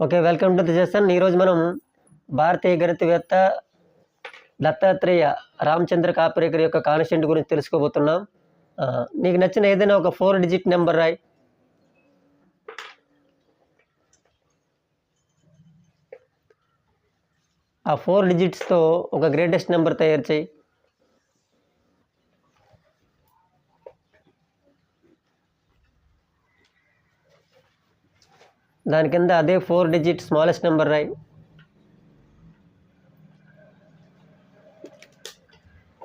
Okay welcome to the ఈరోజు మనం భారతీయ గణితవేత్త దత్తాత్రేయ రామచంద్ర కాపరేకర్ యొక్క కాన్స్టెంట్ గురించి తెలుసుకోబోతున్నాం. నీకు నచ్చిన ఏదైనా ఒక ఫోర్ డిజిట్ నెంబర్ రాయ్. ఆ ఫోర్ డిజిట్స్తో ఒక గ్రేటెస్ట్ నెంబర్ తయారు చేయి. దాని కింద అదే ఫోర్ డిజిట్ స్మాలెస్ట్ నెంబర్ రాయి.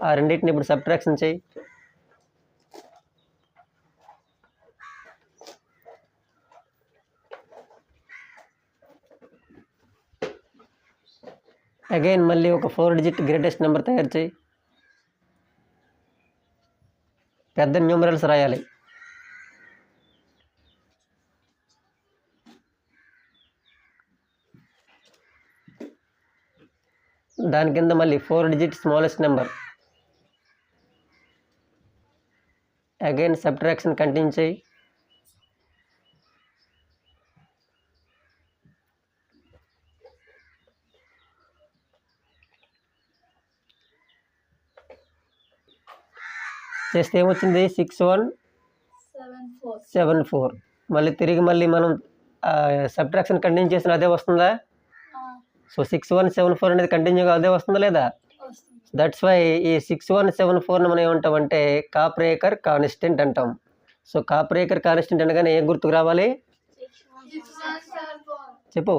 ఆ రెండింటిని ఇప్పుడు సబ్ట్రాక్షన్ చేయి. అగైన్ మళ్ళీ ఒక ఫోర్ డిజిట్ గ్రేటెస్ట్ నెంబర్ తయారు చేయి. పెద్ద న్యూమరల్స్ రాయాలి. దాని కింద మళ్ళీ four digit smallest number. Again subtraction continue చేయి. చేస్తే ఏమొచ్చింది? Six one seven four seven four మళ్ళీ తిరిగి మళ్ళీ మనం సబ్ట్రాక్షన్ కంటిన్యూ చేసిన అదే వస్తుందా? So six one seven four అనేది కంటిన్యూగా అదే వస్తుందా లేదా? దట్స్ వై ఈ సిక్స్ వన్ సెవెన్ ఫోర్ని మనం ఏమంటామంటే కాప్రేకర్ కాన్స్టెంట్ అంటాం. సో కాప్రేకర్ కాన్స్టెంట్ అనగానే ఏం గుర్తుకు రావాలి? చెప్పు.